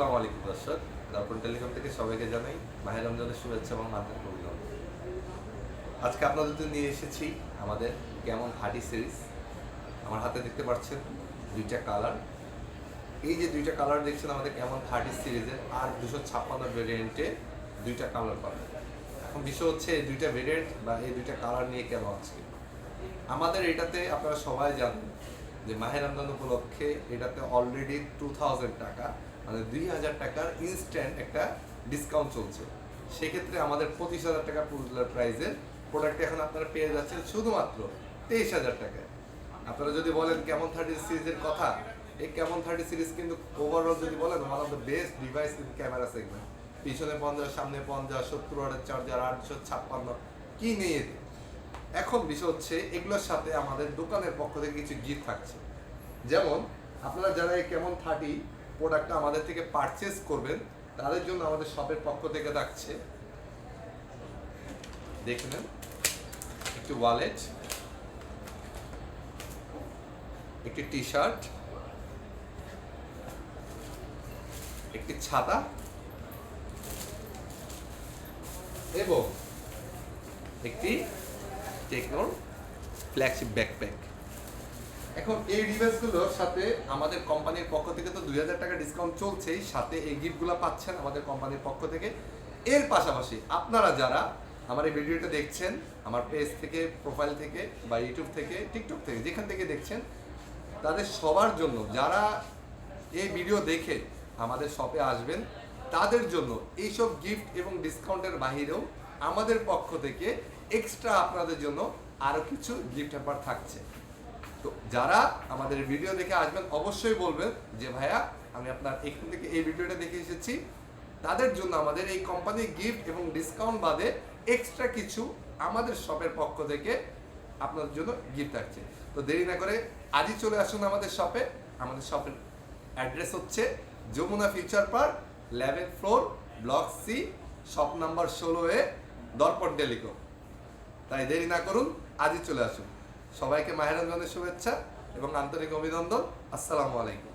আসসালামু আলাইকুম, দর্শক। দর্পণ টেলিকম থেকে সবাইকে জানাই মাহের রমজানের শুভেচ্ছা এবং আন্তরিক অভিনন্দন। আজকে আপনাদের নিয়ে এসেছি আমাদের কেমন হাডি সিরিজ আমার হাতে দেখতে পাচ্ছেন দুইটা কালার এই যে দুইটা কালার দেখছেন, আমাদের কেমন থার্টি সিরিজের আর দুশো ছাপ্পান্ন ভেরিয়েন্টে দুইটা কালার পাবেন। এখন বিষয় হচ্ছে, এই দুইটা ভেরিয়েন্ট বা এই দুইটা কালার নিয়ে কেন আজকে? আমাদের এটাতে আপনারা সবাই জানেন যে মাহের রমজান উপলক্ষে এটাতে অলরেডি টু থাউজেন্ড টাকা মানে দুই হাজার টাকার ইনস্ট্যান্ট একটা ডিসকাউন্ট চলছে। সেক্ষেত্রে আমাদের পঁচিশ হাজার টাকা পুরুলার প্রাইসের প্রোডাক্ট এখন আপনারা পেয়ে যাচ্ছেন শুধুমাত্র তেইশ হাজার টাকায়। আপনারা যদি বলেন কেমন থার্টি সিরিজের কথা, এই কেমন থার্টি সিরিজ কিন্তু ওভারঅল যদি বলেন one of the best device in camera segment পিছনে পঞ্চাশ, সামনে পঞ্চাশ, সত্তর ওয়াটের চার্জার আটশো ছাপ্পান্ন, কী এতে এখন বিষয় হচ্ছে, এগুলোর সাথে আমাদের দোকানের পক্ষ থেকে কিছু গিফট থাকছে। যেমন, আপনারা যারা এই কেমন থার্টি প্রোডাক্টটা আমাদের থেকে পারচেস করবেন, তাদের জন্য আমাদের শপের পক্ষ থেকে থাকছে। দেখে নেন, একটি ওয়ালেট একটি টি শার্ট একটি ছাতা এবং একটি টেকনোর ফ্ল্যাগশিপ ব্যাকপ্যাক এখন এই ডিভাইসগুলোর সাথে আমাদের কোম্পানির পক্ষ থেকে তো দুই হাজার টাকা ডিসকাউন্ট চলছেই, সাথে এই গিফটগুলো পাচ্ছেন আমাদের কোম্পানির পক্ষ থেকে। এর পাশাপাশি আপনারা যারা আমার এই ভিডিওটা দেখছেন, আমার পেজ থেকে প্রোফাইল থেকে বা ইউটিউব থেকে টিকটক থেকে, যেখান থেকে দেখছেন, তাদের সবার জন্য যারা এই ভিডিও দেখে আমাদের শপে আসবেন, তাদের জন্য এইসব গিফট এবং ডিসকাউন্টের বাহিরেও আমাদের পক্ষ থেকে এক্সট্রা আপনাদের জন্য আরও কিছু গিফট হ্যাম্পার থাকছে। তো যারা আমাদের ভিডিও দেখে আসবেন, অবশ্যই বলবেন যে, ভাইয়া, আমি আপনার এখান থেকে এই ভিডিওটা দেখে এসেছি। তাদের জন্য আমাদের এই কোম্পানি গিফট এবং ডিসকাউন্ট বাদে এক্সট্রা কিছু আমাদের শপের পক্ষ থেকে আপনাদের জন্য গিফট থাকছে তো দেরি না করে আজই চলে আসুন আমাদের শপে আমাদের শপের অ্যাড্রেস হচ্ছে Jamuna Future Park eleven floor block C shop number ষোলো এ, দর্পণ টেলিকম। তাই দেরি না করুন, আজই চলে আসুন। সবাইকে মাহের রমজানের শুভেচ্ছা এবং আন্তরিক অভিনন্দন। আসসালামু আলাইকুম।